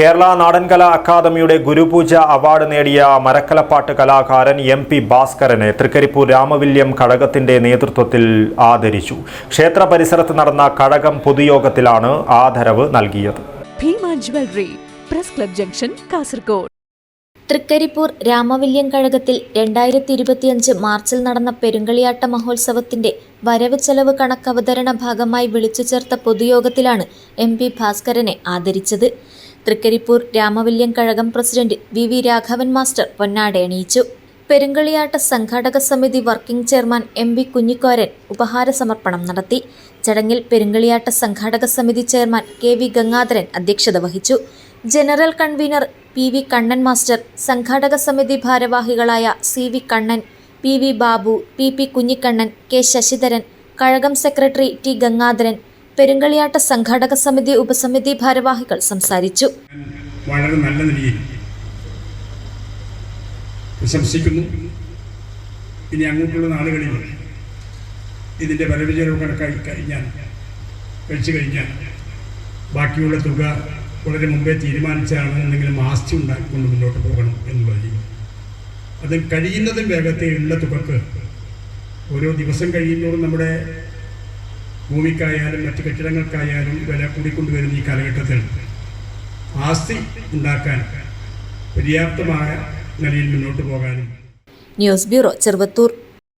കേരള നാടൻകല അക്കാദമിയുടെ ഗുരുപൂജ അവാർഡ് നേടിയ മരക്കലപ്പാട്ട് കലാകാരൻ എം പി ഭാസ്കരനെ തൃക്കരിപ്പൂർ രാമവില്യം കഴകത്തിന്റെ നേതൃത്വത്തിൽ ആദരിച്ചു. ക്ഷേത്ര പരിസരത്ത് നടന്ന കഴകം പൊതുയോഗത്തിലാണ് ആദരവ് നൽകിയത്. Bhima jewellery press club junction Kasaragod. Thrikaripur Ramavilliam കഴകത്തിൽ രണ്ടായിരത്തി ഇരുപത്തിയഞ്ച് മാർച്ചിൽ നടന്ന പെരുങ്കളിയാട്ട മഹോത്സവത്തിന്റെ വരവ് ചെലവ് കണക്കവതരണ ഭാഗമായി വിളിച്ചു ചേർത്ത പൊതുയോഗത്തിലാണ് എം പി ഭാസ്കരനെ ആദരിച്ചത്. Trikaripur രാമവല്യം Kazhagam president V V Raghavan master പൊന്നാട അണിയിച്ചു പെരുങ്കളിയാട്ട സംഘാടക സമിതി working chairman M V Kunhikoran ഉപഹാര സമർപ്പണം നടത്തി. ചടങ്ങിൽ പെരുങ്കളിയാട്ട സംഘാടക സമിതി ചെയർമാൻ കെ വി ഗംഗാധരൻ അധ്യക്ഷത വഹിച്ചു. General convener P V Kannan master സംഘാടക സമിതി ഭാരവാഹികളായ C V Kannan P V Babu P P Kunhikannan K Sasidharan Kazhagam secretary T Gangadharan പെരുങ്കളിയാട്ട സംഘാടക സമിതി ഉപസമിതി ഭാരവാഹികൾ സംസാരിച്ചു. വളരെ നല്ല നിലയിൽ പ്രശംസിക്കുന്നു. ഇനി അങ്ങോട്ടുള്ള നാളുകളിൽ ഇതിന്റെ വരവിചരവ് കണക്കായി കഴിഞ്ഞാൽ കഴിച്ചു കഴിഞ്ഞാൽ ബാക്കിയുള്ള തുക വളരെ മുമ്പേ തീരുമാനിച്ചാണ് എന്തെങ്കിലും ആസ്തി ഉണ്ടാക്കിക്കൊണ്ട് മുന്നോട്ട് പോകണം എന്നുള്ളതായിരിക്കും അത് കഴിയുന്നതും വേഗത്തിൽ ഉള്ള തുകക്ക് ഓരോ ദിവസം കഴിയുന്നതും നമ്മുടെ ഭൂമിക്കായാലും മറ്റു കെട്ടിടങ്ങൾക്കായാലും വില കൂടിക്കൊണ്ടുവരുന്ന ഈ കാലഘട്ടത്തിൽ ആസ്തി ഉണ്ടാക്കാൻ പര്യാപ്തമായ നിലയിൽ മുന്നോട്ട് പോകാനും. News bureau Cheruvathur.